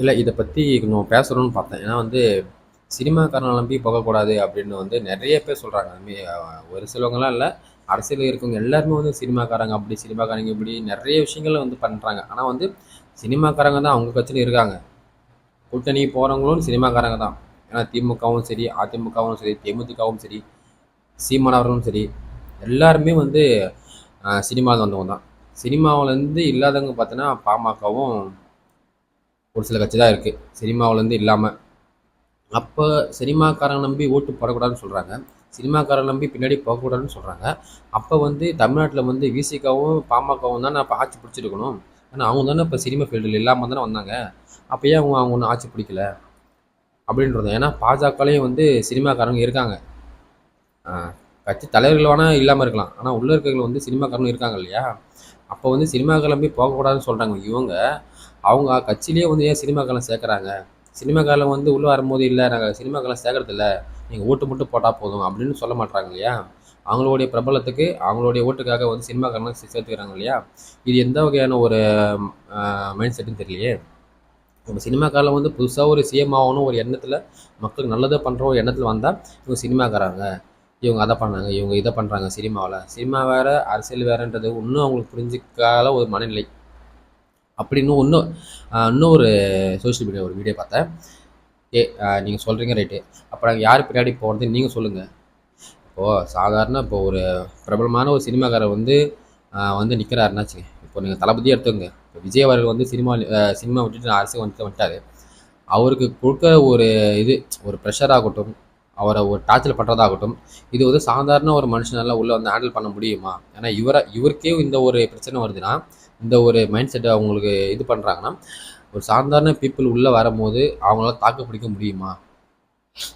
இல்லை இதை பற்றி கொஞ்சம் பேசணும்னு பார்த்தேன். ஏன்னா வந்து சினிமாக்காரன் நம்பி போகக்கூடாது அப்படின்னு வந்து நிறைய பேர் சொல்கிறாங்க ஒரு சிலவங்களாம் இல்லை அரசியல் இருக்கவங்க எல்லாருமே வந்து சினிமாக்காரங்க அப்படி சினிமாக்காரங்க இப்படி நிறைய விஷயங்கள் வந்து பண்ணுறாங்க ஆனால் வந்து சினிமாக்காரங்க தான் அவங்க கட்சியில் இருக்காங்க. கூட்டணி போகிறவங்களும் சினிமாக்காரங்க தான். ஏன்னா திமுகவும் சரி அதிமுகவும் சரி தேமுதிகவும் சரி சீமானவர்களும் சரி எல்லாருமே வந்து சினிமாவில் வந்தவங்க தான். சினிமாவிலேருந்து இல்லாதவங்க பார்த்தோன்னா பாமகவும் ஒரு சில கட்சி தான் இருக்குது சினிமாவிலேருந்து இல்லாமல் அப்போ சினிமாக்காரன் நம்பி ஓட்டு போடக்கூடாதுன்னு சொல்கிறாங்க சினிமாக்காரன் நம்பி பின்னாடி போகக்கூடாதுன்னு சொல்கிறாங்க அப்போ வந்து தமிழ்நாட்டில் வந்து விசிகாவும் பாமகவும் தானே இப்போ ஆட்சி பிடிச்சிருக்கணும். ஆனால் அவங்க தானே இப்போ சினிமா ஃபீல்டில் இல்லாமல் தானே வந்தாங்க. அப்போ ஏன் அவங்க அவங்க ஒன்றும் ஆட்சி பிடிக்கல? அப்படின்றது ஏன்னா பாஜகலையும் வந்து சினிமாக்காரங்க இருக்காங்க. கட்சி தலைவர்கள் வேணால் இல்லாமல் இருக்கலாம். ஆனால் உள்ள இருக்கிறவங்க வந்து சினிமாக்காரங்க இருக்காங்க இல்லையா? அப்போ வந்து சினிமா கிளம்பி போகக்கூடாதுன்னு சொல்கிறாங்க இவங்க. அவங்க கட்சியிலேயே வந்து ஏன் சினிமா சேர்க்குறாங்க? சினிமா வந்து உள்ளே வரும்போது இல்லை நாங்கள் சினிமா சேர்க்குறதில்ல சேர்க்கறதில்ல நீங்கள் ஓட்டு மட்டும் போட்டால் போதும் அப்படின்னு சொல்ல மாட்டாங்க இல்லையா? அவங்களுடைய பிரபலத்துக்கு அவங்களுடைய ஓட்டுக்காக வந்து சினிமா சேர்த்துக்கிறாங்க இல்லையா? இது எந்த வகையான ஒரு மைண்ட் செட்டுன்னு தெரியலையே. நம்ம சினிமா காலம் வந்து புதுசாக ஒரு சிஎம் ஆகணும் ஒரு எண்ணத்தில் மக்களுக்கு நல்லதை பண்ணுற ஒரு எண்ணத்தில் வந்தால் இவங்க சினிமாக்காராங்க. இவங்க அதை பண்ணாங்க இவங்க இதை பண்ணுறாங்க சினிமாவில். சினிமா வேறு அரசியல் வேறுன்றது இன்னும் அவங்களுக்கு புரிஞ்சிக்காத ஒரு மனநிலை. அப்படின்னு இன்னும் இன்னும் ஒரு சோஷியல் மீடியா ஒரு வீடியோ பார்த்தேன். ஏ நீங்கள் சொல்கிறீங்க ரைட்டு அப்புறம் யார் பின்னாடி போகிறது நீங்கள் சொல்லுங்கள் இப்போது சாதாரண இப்போ ஒரு பிரபலமான ஒரு சினிமாக்காரர் வந்து வந்து நிற்கிறாருன்னாச்சுங்க இப்போ நீங்கள் தளபதியாக எடுத்துங்க இப்போ விஜய் அவர்கள் வந்து சினிமா சினிமா விட்டுட்டு அரசு வந்துட்டு வந்துட்டார். அவருக்கு கொடுக்க ஒரு இது ஒரு ப்ரெஷர் ஆகட்டும் அவரை ஒரு டார்ச்சர் பண்ணுறதாகட்டும் இது வந்து சாதாரண ஒரு மனுஷனால உள்ளே வந்து ஹேண்டில் பண்ண முடியுமா? ஏன்னா இவரை இவருக்கே இந்த ஒரு பிரச்சனை வருதுன்னா இந்த ஒரு மைண்ட் செட்டை அவங்களுக்கு இது பண்ணுறாங்கன்னா ஒரு சாதாரண பீப்புள் உள்ளே வரும்போது அவங்களால தாக்கு பிடிக்க முடியுமா?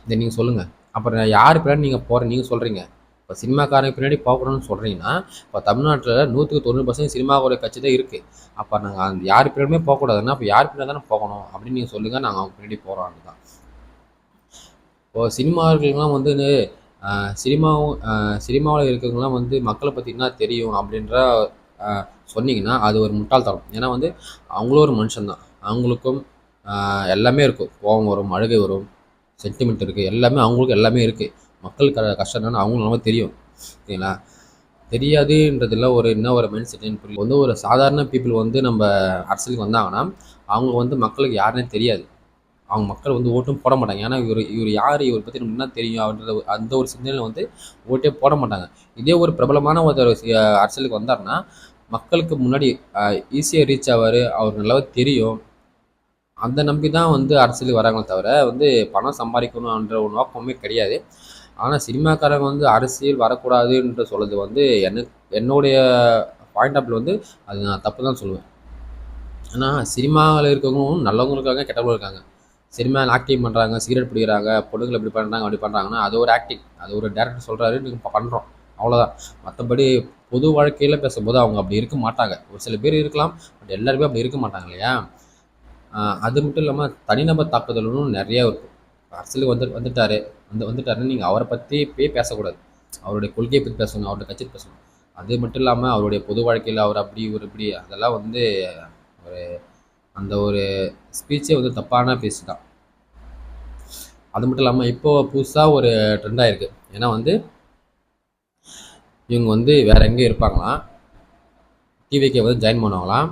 இதை நீங்கள் சொல்லுங்கள் அப்புறம் யார் பின்னாடி நீங்கள் போகிற நீங்கள் சொல்கிறீங்க இப்போ சினிமாக்காரங்க பின்னாடி போகணும்னு சொல்கிறீங்கன்னா இப்போ தமிழ்நாட்டில் நூற்றுக்கு தொண்ணூறு பர்சன்ட் சினிமாவோட கட்சி தான் இருக்குது அப்போ நாங்கள் அந்த யார் பின்னாடியுமே போகக்கூடாதுன்னா அப்போ யார் பின்னாடி தானே போகணும் அப்படின்னு நீங்கள் சொல்லுங்கள் நாங்கள் அவங்க பின்னாடி போகிறோம் தான் இப்போ சினிமாவர்கள்லாம் வந்து சினிமாவும் சினிமாவில் இருக்கிறவங்களாம் வந்து மக்களை பற்றினா தெரியும் அப்படின்ற சொன்னீங்கன்னா அது ஒரு முட்டாள்தனம். ஏன்னா வந்து அவங்களும் ஒரு மனுஷன்தான் அவங்களுக்கும் எல்லாமே இருக்கும். கோபம் வரும் அழுகை வரும் சென்டிமெண்ட் இருக்குது எல்லாமே அவங்களுக்கு எல்லாமே இருக்குது மக்கள் க கஷ்டம் என்னன்னு அவங்களுக்கு நல்லா தெரியும். சரிங்களா? தெரியாதுன்றதுல ஒரு என்ன ஒரு மைண்ட் செட்டுன்னு புரியல. வந்து ஒரு சாதாரண பீப்புள் வந்து நம்ம அரசியலுக்கு வந்தாங்கன்னா அவங்க வந்து மக்களுக்கு யாருன்னே தெரியாது. அவங்க மக்கள் வந்து ஓட்டும் போட மாட்டாங்க. ஏன்னா இவர் இவர் யார் இவர் பற்றி நமக்கு என்ன தெரியும் அப்படின்ற அந்த ஒரு சிந்தனையில் வந்து ஓட்டே போட மாட்டாங்க. இதே ஒரு பிரபலமான ஒரு அரசியலுக்கு வந்தார்னா மக்களுக்கு முன்னாடி ஈஸியாக ரீச் ஆவார் அவர் நல்லாவே தெரியும். அந்த நம்பி தான் வந்து அரசியலுக்கு வராங்களே தவிர வந்து பணம் சம்பாதிக்கணும்ன்ற ஒரு நோக்கமே கிடையாது. ஆனால் சினிமாக்காரங்க வந்து அரசியல் வரக்கூடாதுன்ற சொல்கிறது வந்து எனக்கு என்னுடைய பாயிண்ட் ஆஃப் வந்து அது நான் தப்பு தான் சொல்லுவேன். ஆனால் சினிமாவில் இருக்கவங்களும் இருக்காங்க கெட்டவங்களும் இருக்காங்க. சினிமாவில் ஆக்டிங் பண்ணுறாங்க சிகரெட் பிடிக்கிறாங்க பொண்ணுங்களை இப்படி பண்ணுறாங்க அப்படி பண்ணுறாங்கன்னா அது ஒரு ஆக்டிங் அது ஒரு டேரக்டர் சொல்கிறாரு நீங்கள் பண்ணுறோம் அவ்வளோதான் மற்றபடி பொது வாழ்க்கையில் பேசும்போது அவங்க அப்படி இருக்க மாட்டாங்க. ஒரு சில பேர் இருக்கலாம் பட் எல்லாருமே அப்படி இருக்க மாட்டாங்க இல்லையா? அது மட்டும் இல்லாமல் தனிநபர் தாக்குதலும் நிறையா இருக்கும் அரசியலுக்கு வந்து வந்துட்டார். வந்து வந்துட்டாருன்னு நீங்கள் அவரை பற்றி போய் பேசக்கூடாது. அவருடைய கொள்கையை பற்றி பேசணும் அவருடைய கட்சி பேசணும். அது மட்டும் இல்லாமல் அவருடைய பொது வாழ்க்கையில் அவர் அப்படி ஒரு இப்படி அதெல்லாம் வந்து ஒரு அந்த ஒரு ஸ்பீச்சே வந்து தப்பான பேச்சு தான். அது மட்டும் இல்லாமல் இப்போது புதுசாக ஒரு ட்ரெண்டாக இருக்குது ஏன்னா வந்து இவங்க வந்து வேறு எங்கேயும் இருப்பாங்களாம் டிவிகே வந்து ஜாயின் பண்ணுவாங்களாம்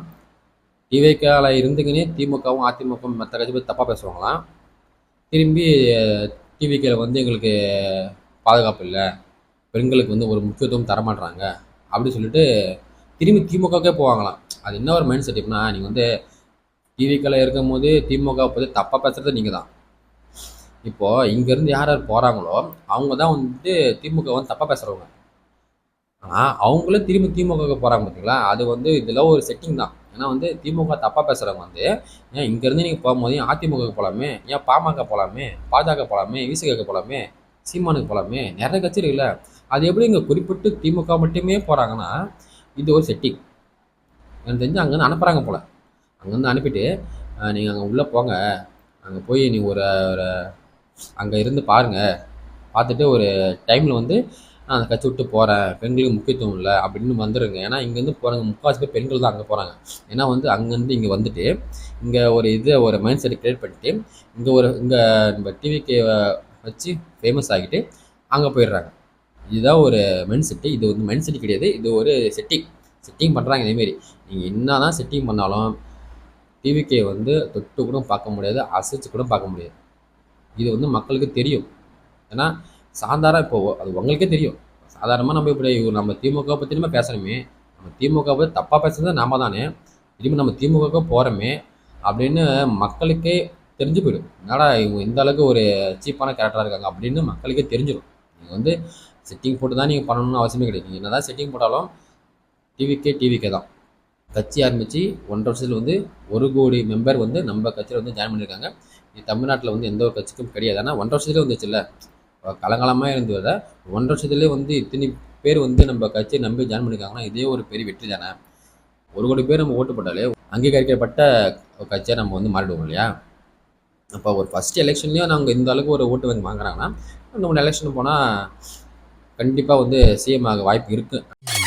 டிவிகேவில் இருந்துக்கினே திமுகவும் அதிமுகவும் மற்ற கட்சி பற்றி தப்பாக பேசுவாங்களாம் திரும்பி டிவிகேவில் வந்து எங்களுக்கு பாதுகாப்பு இல்லை. பெண்களுக்கு வந்து ஒரு முக்கியத்துவம் தரமாட்டுறாங்க அப்படின்னு சொல்லிட்டு திரும்பி திமுகவுக்கே போவாங்களாம். அது என்ன ஒரு மைண்ட் செட் எப்படின்னா நீங்கள் வந்து டிவிக்கில் இருக்கும் போது திமுக பற்றி தப்பாக பேசுகிறது நீங்கள் தான் இப்போது இங்கேருந்து யார் யார் போகிறாங்களோ அவங்க தான் வந்து திமுக வந்து தப்பாக பேசுகிறவங்க ஆனால் அவங்களே திரும்பி திமுக போகிறாங்க பார்த்தீங்களா அது வந்து இதில் ஒரு செட்டிங் தான். ஏன்னா வந்து திமுக தப்பாக பேசுகிறவங்க வந்து ஏன் இங்கேருந்து நீங்கள் போகும்போது ஏன் அதிமுக போகலாமே ஏன் பாமக போகலாமே பாஜக போகலாமே விசிக போகலாமே சீமானுக்கு போகலாமே நிறைய கட்சி இருக்குல்ல. அது எப்படி இங்கே குறிப்பிட்டு திமுக மட்டுமே போகிறாங்கன்னா இது ஒரு செட்டிங் எனக்கு தெரிஞ்சு அங்கேருந்து அனுப்புகிறாங்க போல். அங்கேருந்து அனுப்பிட்டு நீங்கள் அங்கே உள்ளே போங்க. அங்கே போய் நீ ஒரு ஒரு அங்கே இருந்து பாருங்கள் பார்த்துட்டு ஒரு டைமில் வந்து நான் அந்த கட்சி விட்டு போகிறேன் பெண்களுக்கு முக்கியத்துவம் இல்லை. அப்படின்னு வந்துடுங்க ஏன்னா இங்கேருந்து போகிறாங்க முக்கால்வாசி பேர் பெண்கள் தான் அங்கே போகிறாங்க ஏன்னா வந்து அங்கேருந்து இங்கே வந்துட்டு இங்கே ஒரு இது ஒரு மைண்ட் செட் க்ரியேட் பண்ணிட்டு இங்கே ஒரு இங்கே நம்ம டிவிக்கு வச்சு ஃபேமஸ் ஆகிட்டு அங்கே போயிடுறாங்க. இதுதான் ஒரு மைண்ட் செட்டு இது வந்து மைண்ட் செட் கிடையாது. இது ஒரு செட்டிங் செட்டிங் பண்ணுறாங்க இதேமாரி. நீங்கள் என்ன தான் செட்டிங் பண்ணாலும் டிவிக்கே வந்து தொட்டு கூட பார்க்க முடியாது அசைச்சு கூட பார்க்க முடியாது. இது வந்து மக்களுக்கு தெரியும். ஏன்னா சாதாரண இப்போ அது உங்களுக்கே தெரியும். சாதாரணமாக நம்ம இப்படி நம்ம திமுக பற்றி நம்ம பேசணுமே நம்ம திமுக பற்றி தப்பாக பேசுறது நாம தானே திரும்பி நம்ம திமுக போகிறோமே அப்படின்னு மக்களுக்கே தெரிஞ்சு போயிடும். என்னடா இவங்க இந்த அளவுக்கு ஒரு சீப்பான கேரக்டராக இருக்காங்க அப்படின்னு மக்களுக்கே தெரிஞ்சிடும் நீங்கள் வந்து செட்டிங் போட்டு தான் நீங்கள் பண்ணணும்னு அவசியமே கிடையாது. நீங்கள் என்ன தான் செட்டிங் போட்டாலும் டிவிக்கே டிவிக்கே தான். கட்சி ஆரம்பித்து ஒன்றரை வருஷத்தில் வந்து ஒரு கோடி மெம்பர் வந்து நம்ம கட்சியில் வந்து ஜாயின் பண்ணியிருக்காங்க இது தமிழ்நாட்டில் வந்து எந்த ஒரு கட்சிக்கும் கிடையாது. ஆனால் ஒன்றரை வருஷத்துலேயே வந்துச்சுல்ல? கலங்காலமாக இருந்ததை ஒன்றரை வருஷத்துலேயே வந்து இத்தனை பேர் வந்து நம்ம கட்சியை நம்பி ஜாயின் பண்ணியிருக்காங்கன்னா இதே ஒரு பெரிய வெற்றி தானே? ஒரு கோடி பேர் நம்ம ஓட்டு போட்டாலே அங்கீகரிக்கப்பட்ட கட்சியை கட்சியாக நம்ம வந்து மாறிடுவோம் இல்லையா? அப்போ ஒரு ஃபஸ்ட் எலெக்ஷன்லேயும் நாங்கள் இந்த அளவுக்கு ஒரு ஓட்டு வந்து வாங்குறாங்கன்னா இன்னும் எலெக்ஷன் போனால் கண்டிப்பாக வந்து சிஎம் ஆக வாய்ப்பு இருக்குது